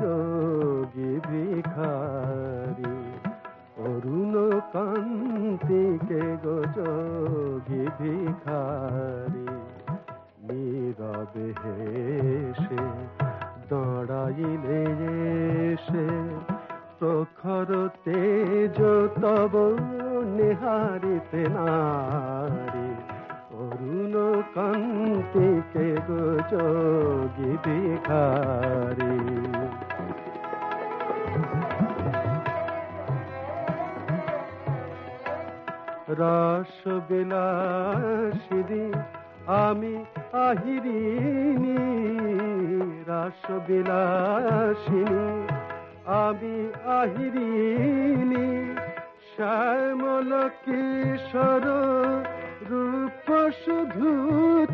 যোগী ভিখারি অরুণ কান্তিকে গো যোগী ভিখারি নীরবে হেসে দাঁড়াইলে এসে প্রখর তেজ তব নিহারিতে নারী অরুণ কান্তিকে যোগী ভিখারি। রস বিলাসিনী আমি আহিরিনী রস বিলাসিনী আমি আহিরিনী শ্যামল কিশোর রূপ শুধু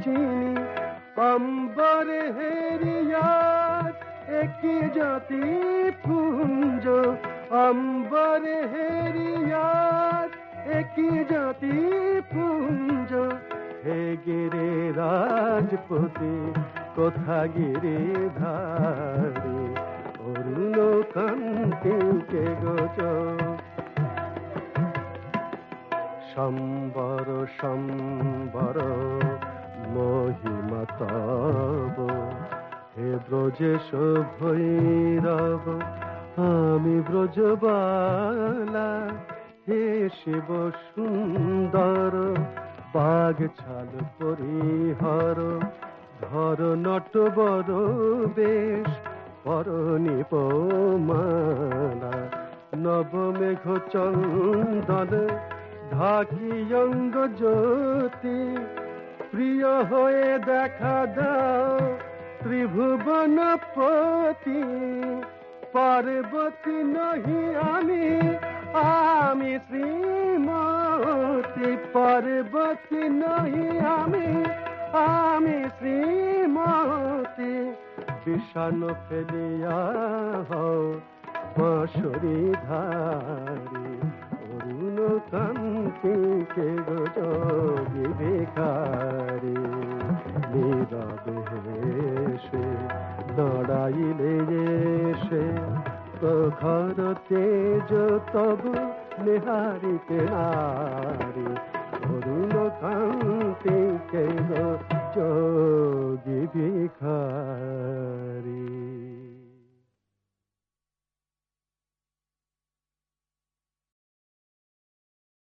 চিনি অম্বরে হেরিয়াত একই জাতি পুঞ্জ অম্বরে হেরিয়াত একই জাতি পুঞ্জ। হে গিরে রাজপতি কোথা গিরে ধারে? অরুণ কান্তিকে গোচ সম্বর সম্বর, মহিমা হে ব্রজেশ ভৈরব আমি ব্রজবালা, হে শিব সুন্দর, বাঘ ছাল পরিহর, ধর নট বড় বেশ পরণি পমালা নবমেঘ চন্দন ঢাকি অঙ্গ জ্যোতি, প্রিয় হয়ে দেখা দাও ত্রিভুবন পতি। পার্বতী নহি আমি আমি শ্রীমতী। পার্বতী নহি আমি আমি শ্রীমতী। বিষাণ ফেলিয়া হও বাঁশরি ধারি কান্তিকে গজগি ভিখারি? নীরবে হেসে দাঁড়াইলে এসে প্রখর তেজ তব নিহারিতে নারী। অরুণ কান্তিকে যোগী ভিখারি?